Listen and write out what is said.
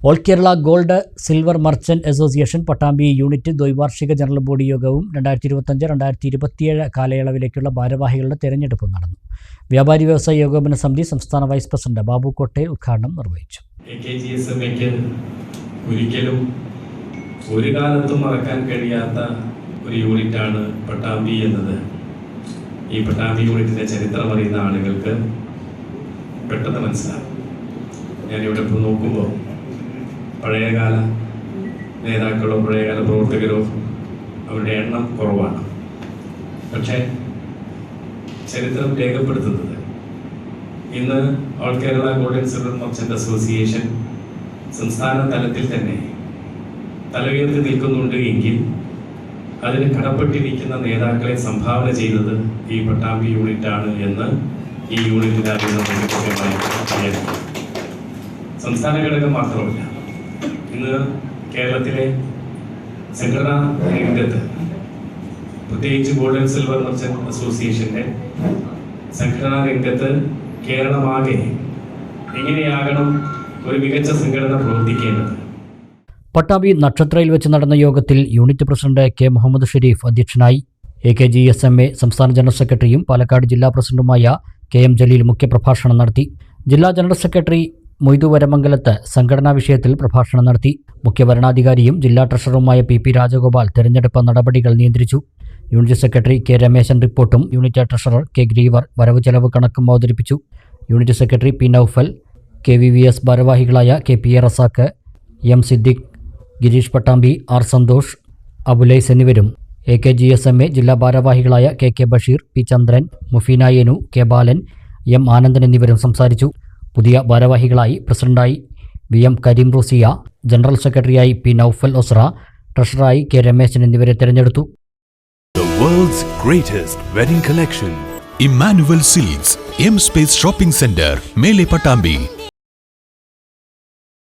All Kerala gold silver merchant association Pattambi unit ദ്വൈവാർഷിക general body യോഗവും രണ്ടായിരത്തി ഇരുപത്തഞ്ച് രണ്ടായിരത്തി ഇരുപത്തിയേഴ് കാലയളവിലേക്കുള്ള ഭാരവാഹികളുടെ തെരഞ്ഞെടുപ്പും നടന്നു. വ്യാപാരി വ്യവസായ ഏകോപന സമിതി സംസ്ഥാന വൈസ് പ്രസിഡന്റ് ബാബു കോട്ടെ ഉദ്ഘാടനം നിർവഹിച്ചു. ഒരിക്കലും ഒരു കാലത്തും മറക്കാൻ കഴിയാത്ത ഒരു യൂണിറ്റാണ് പട്ടാമ്പി എന്നത്. ഈ പട്ടാമ്പി യൂണിറ്റിന്റെ ചരിത്രം അറിയുന്ന ആളുകൾക്ക് പെട്ടെന്ന് മനസ്സിലാവും ഞാനിവിടെ ഇപ്പോൾ നോക്കുമ്പോൾ പഴയകാല നേതാക്കളോ പഴയകാല പ്രവർത്തകരോ അവരുടെ എണ്ണം കുറവാണ് പക്ഷേ ചരിത്രം രേഖപ്പെടുത്തുന്നത് ഇന്ന് all Kerala golden silver merchant association സംസ്ഥാന തലത്തിൽ തന്നെ തലയുയർത്തി നിൽക്കുന്നുണ്ട് എങ്കിൽ അതിന് കടപ്പെട്ടിരിക്കുന്ന നേതാക്കളെ സംഭാവന ചെയ്തത് ഈ പട്ടാമ്പി യൂണിറ്റാണ് എന്ന് ഈ യൂണിറ്റിന്റെ അറിയുന്ന. സംസ്ഥാന ഘടകം മാത്രമല്ല ഇന്ന് കേരളത്തിലെ സംഘടനാ രംഗത്ത് പ്രത്യേകിച്ച് ഗോൾഡൻ സിൽവർ മർച്ചന്റ് അസോസിയേഷന്റെ സംഘടനാ രംഗത്ത് കേരളമാകെ എങ്ങനെയാകണം ഒരു മികച്ച സംഘടന പ്രവർത്തിക്കേണ്ടത്? പട്ടാമ്പി നക്ഷത്രയിൽ വെച്ച് നടന്ന യോഗത്തിൽ unit president K Muhammad Sharif അധ്യക്ഷനായി. A K G S M A സംസ്ഥാന ജനറൽ സെക്രട്ടറിയും പാലക്കാട് ജില്ലാ പ്രസിഡന്റുമായ കെ എം ജലീൽ മുഖ്യപ്രഭാഷണം നടത്തി. ജില്ലാ ജനറൽ സെക്രട്ടറി മൊയ്തു വരമംഗലത്ത് സംഘടനാ വിഷയത്തിൽ പ്രഭാഷണം നടത്തി. മുഖ്യഭരണാധികാരിയും ജില്ലാ ട്രഷററുമായ പി പി രാജഗോപാൽ തെരഞ്ഞെടുപ്പ് നടപടികൾ നിയന്ത്രിച്ചു. യൂണിറ്റ് സെക്രട്ടറി കെ രമേശൻ റിപ്പോർട്ടും യൂണിറ്റ് ട്രഷറർ കെ ഗ്രീവർ വരവ് ചെലവ് കണക്കും അവതരിപ്പിച്ചു. Unit secretary P Noufal K V V S ഭാരവാഹികളായ K P A Razak M Siddique Girish Pattambi R Santhosh Abulais എന്നിവരും. A K G S M A ജില്ലാ ഭാരവാഹികളായ K K Basheer P Chandran Mufeena Yanu K Balan M Anandan എന്നിവരും സംസാരിച്ചു. പുതിയ ഭാരവാഹികളായി പ്രസിഡന്റായി V M Kareem Rusiya general സെക്രട്ടറിയായി P Noufal ഒസ്ര ട്രഷററായി കെ രമേശൻ എന്നിവരെ തെരഞ്ഞെടുത്തു.